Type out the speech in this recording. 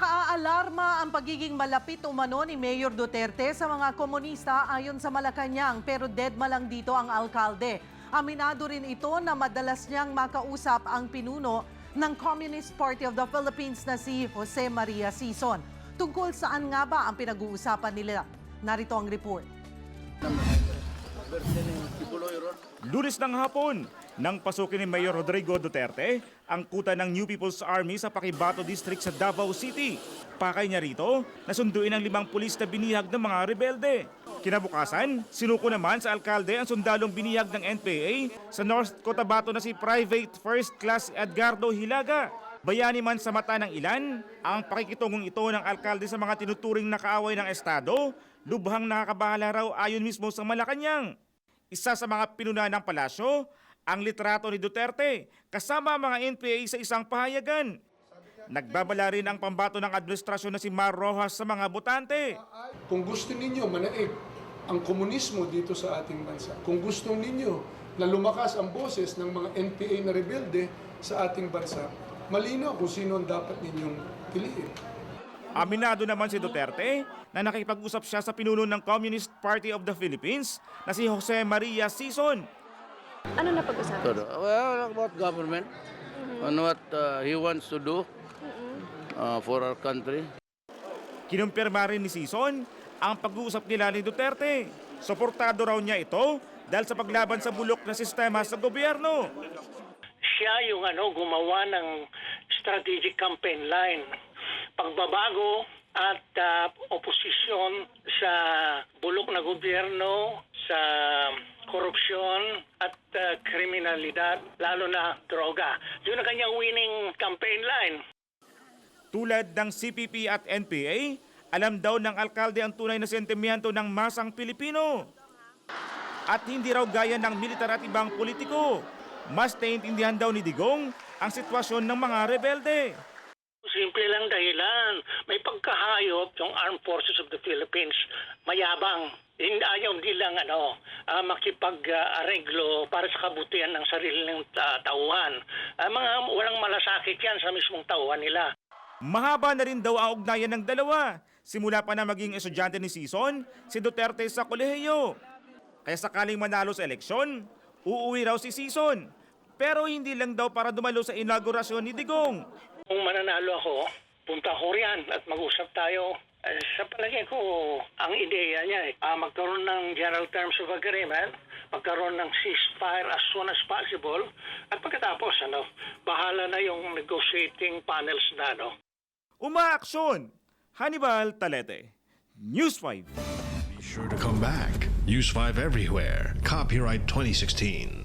Naalarma ang pagiging malapit umano ni Mayor Duterte sa mga komunista ayon sa Malacanang pero deadma lang dito ang alkalde. Aminado rin ito na madalas niyang makausap ang pinuno ng Communist Party of the Philippines na si Jose Maria Sison. Tungkol saan nga ba ang pinag-uusapan nila? Narito ang report. Lunes ng hapon, nang pasukin ni Mayor Rodrigo Duterte ang kuta ng New People's Army sa Pakibato District sa Davao City. Pakay niya rito, nasunduin ang limang pulis na binihag ng mga rebelde. Kinabukasan, sinuko naman sa alkalde ang sundalong binihag ng NPA sa North Cotabato na si Private First Class Edgardo Hilaga. Bayani man sa mata ng ilan, ang pakikitungong ito ng alkalde sa mga tinuturing na kaaway ng Estado, lubhang nakakabahala raw ayon mismo sa Malacanang. Isa sa mga pinuna ng palasyo, ang litrato ni Duterte kasama mga NPA sa isang pahayagan. Nagbabala rin ang pambato ng administrasyon na si Mar Rojas sa mga botante. Kung gusto ninyo manaig ang komunismo dito sa ating bansa, kung gusto ninyo na lumakas ang boses ng mga NPA na rebelde sa ating bansa, malinaw kung sino ang dapat ninyong piliin. Aminado naman si Duterte na nakipag-usap siya sa pinuno ng Communist Party of the Philippines na si Jose Maria Sison. Ano na pag-usapan? Well, about government and what uh, he wants to do uh, for our country. Kinumpirma rin ni Sison ang pag-uusap nila ni Duterte. Suportado raw niya ito dahil sa paglaban sa bulok na sistema sa gobyerno. siya yung ano gumawa ng strategic campaign line pagbabago at ah, oposisyon sa bulok na gobyerno sa korupsyon at ah, kriminalidad lalo na droga yun ang kanyang winning campaign line Tulad ng CPP at NPA, alam daw ng alkalde ang tunay na sentimiento ng masang Pilipino. At hindi raw gaya ng militar at ibang politiko. Mas naiintindihan daw ni Digong ang sitwasyon ng mga rebelde. Simple lang dahilan. May pagkahayop yung Armed Forces of the Philippines. Mayabang. Hindi ayaw nilang ano, ah, makipag-areglo para sa kabutihan ng sarili ng ta- tauhan. Ah, mga walang malasakit yan sa mismong tauhan nila. Mahaba na rin daw ang ugnayan ng dalawa. Simula pa na maging estudyante ni Sison, si Duterte sa kolehiyo. Kaya sakaling manalo sa eleksyon, uuwi raw si Sison. Pero hindi lang daw para dumalo sa inaugurasyon ni Digong. Kung mananalo ako, punta ko riyan at mag-usap tayo. Eh, sa palagay ko, ang ideya niya eh, ah, magkaroon ng general terms of agreement, magkaroon ng ceasefire as soon as possible, at pagkatapos, ano, bahala na yung negotiating panels na, ano, Umaaksyon! Hannibal Talete, News 5. Be sure to come back. Use 5 everywhere. Copyright 2016.